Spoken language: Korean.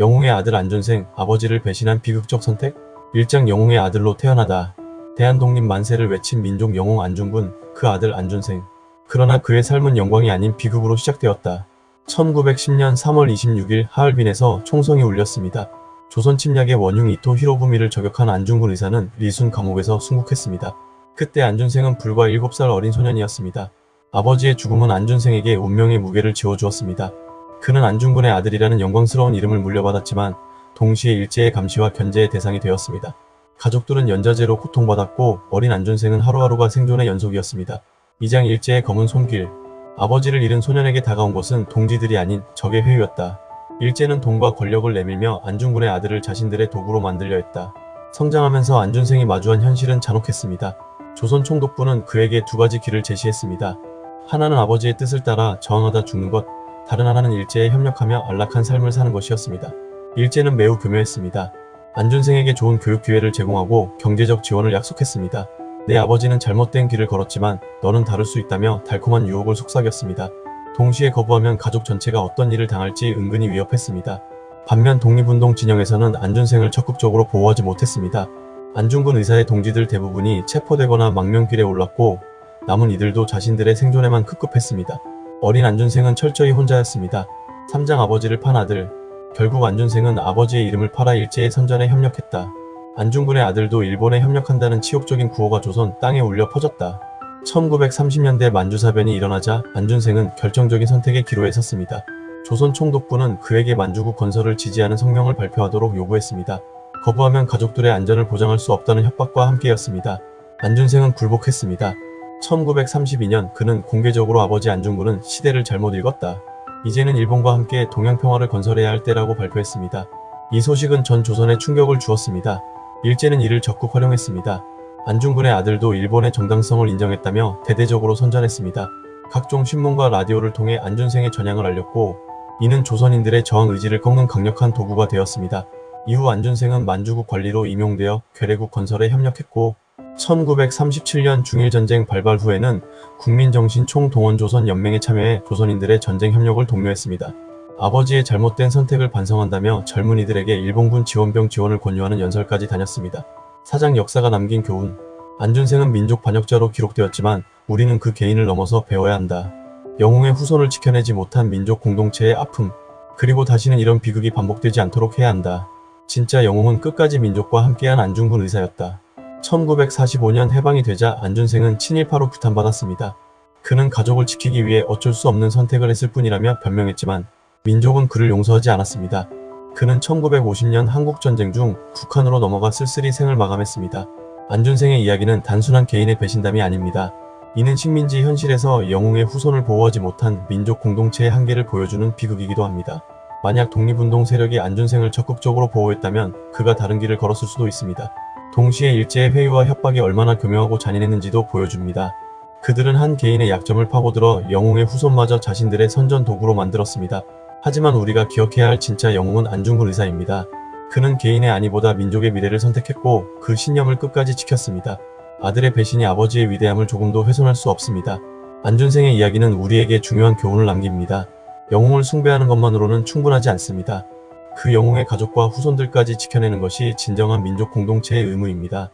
영웅의 아들 안준생, 아버지를 배신한 비극적 선택? 일장 영웅의 아들로 태어나다. 대한독립 만세를 외친 민족 영웅 안중근, 그 아들 안준생. 그러나 그의 삶은 영광이 아닌 비극으로 시작되었다. 1910년 3월 26일 하얼빈에서 총성이 울렸습니다. 조선 침략의 원흉 이토 히로부미를 저격한 안중근 의사는 리순 감옥에서 순국했습니다. 그때 안준생은 불과 7살 어린 소년이었습니다. 아버지의 죽음은 안준생에게 운명의 무게를 지어주었습니다. 그는 안중근의 아들이라는 영광스러운 이름을 물려받았지만 동시에 일제의 감시와 견제의 대상이 되었습니다. 가족들은 연자제로 고통받았고 어린 안준생은 하루하루가 생존의 연속이었습니다. 이장 일제의 검은 손길 아버지를 잃은 소년에게 다가온 것은 동지들이 아닌 적의 회유였다. 일제는 돈과 권력을 내밀며 안중근의 아들을 자신들의 도구로 만들려 했다. 성장하면서 안준생이 마주한 현실은 잔혹했습니다. 조선 총독부는 그에게 두 가지 길을 제시했습니다. 하나는 아버지의 뜻을 따라 저항하다 죽는 것, 다른 하나는 일제에 협력하며 안락한 삶을 사는 것이었습니다. 일제는 매우 교묘했습니다. 안준생에게 좋은 교육 기회를 제공하고 경제적 지원을 약속했습니다. 내 아버지는 잘못된 길을 걸었지만 너는 다를 수 있다며 달콤한 유혹을 속삭였습니다. 동시에 거부하면 가족 전체가 어떤 일을 당할지 은근히 위협했습니다. 반면 독립운동 진영에서는 안준생을 적극적으로 보호하지 못했습니다. 안중근 의사의 동지들 대부분이 체포되거나 망명길에 올랐고 남은 이들도 자신들의 생존에만 급급했습니다. 어린 안준생은 철저히 혼자였습니다. 삼장 아버지를 판 아들. 결국 안준생은 아버지의 이름을 팔아 일제의 선전에 협력했다. 안중근의 아들도 일본에 협력한다는 치욕적인 구호가 조선 땅에 울려 퍼졌다. 1930년대 만주사변이 일어나자 안준생은 결정적인 선택의 기로에 섰습니다. 조선 총독부는 그에게 만주국 건설을 지지하는 성명을 발표하도록 요구했습니다. 거부하면 가족들의 안전을 보장할 수 없다는 협박과 함께였습니다. 안준생은 굴복했습니다. 1932년 그는 공개적으로 아버지 안중근은 시대를 잘못 읽었다. 이제는 일본과 함께 동양평화를 건설해야 할 때라고 발표했습니다. 이 소식은 전 조선에 충격을 주었습니다. 일제는 이를 적극 활용했습니다. 안중근의 아들도 일본의 정당성을 인정했다며 대대적으로 선전했습니다. 각종 신문과 라디오를 통해 안준생의 전향을 알렸고 이는 조선인들의 저항 의지를 꺾는 강력한 도구가 되었습니다. 이후 안준생은 만주국 관리로 임용되어 괴뢰국 건설에 협력했고 1937년 중일전쟁 발발 후에는 국민정신총동원조선연맹에 참여해 조선인들의 전쟁 협력을 독려했습니다. 아버지의 잘못된 선택을 반성한다며 젊은이들에게 일본군 지원병 지원을 권유하는 연설까지 다녔습니다. 사장 역사가 남긴 교훈 안준생은 민족 반역자로 기록되었지만 우리는 그 개인을 넘어서 배워야 한다. 영웅의 후손을 지켜내지 못한 민족 공동체의 아픔 그리고 다시는 이런 비극이 반복되지 않도록 해야 한다. 진짜 영웅은 끝까지 민족과 함께한 안중근 의사였다. 1945년 해방이 되자 안준생은 친일파로 규탄받았습니다. 그는 가족을 지키기 위해 어쩔 수 없는 선택을 했을 뿐이라며 변명했지만 민족은 그를 용서하지 않았습니다. 그는 1950년 한국전쟁 중 북한으로 넘어가 쓸쓸히 생을 마감했습니다. 안준생의 이야기는 단순한 개인의 배신담이 아닙니다. 이는 식민지 현실에서 영웅의 후손을 보호하지 못한 민족 공동체의 한계를 보여주는 비극이기도 합니다. 만약 독립운동 세력이 안준생을 적극적으로 보호했다면 그가 다른 길을 걸었을 수도 있습니다. 동시에 일제의 회유와 협박이 얼마나 교묘하고 잔인했는지도 보여줍니다. 그들은 한 개인의 약점을 파고들어 영웅의 후손마저 자신들의 선전 도구로 만들었습니다. 하지만 우리가 기억해야 할 진짜 영웅은 안중근 의사입니다. 그는 개인의 안위보다 민족의 미래를 선택했고 그 신념을 끝까지 지켰습니다. 아들의 배신이 아버지의 위대함을 조금도 훼손할 수 없습니다. 안준생의 이야기는 우리에게 중요한 교훈을 남깁니다. 영웅을 숭배하는 것만으로는 충분하지 않습니다. 그 영웅의 가족과 후손들까지 지켜내는 것이 진정한 민족 공동체의 의무입니다.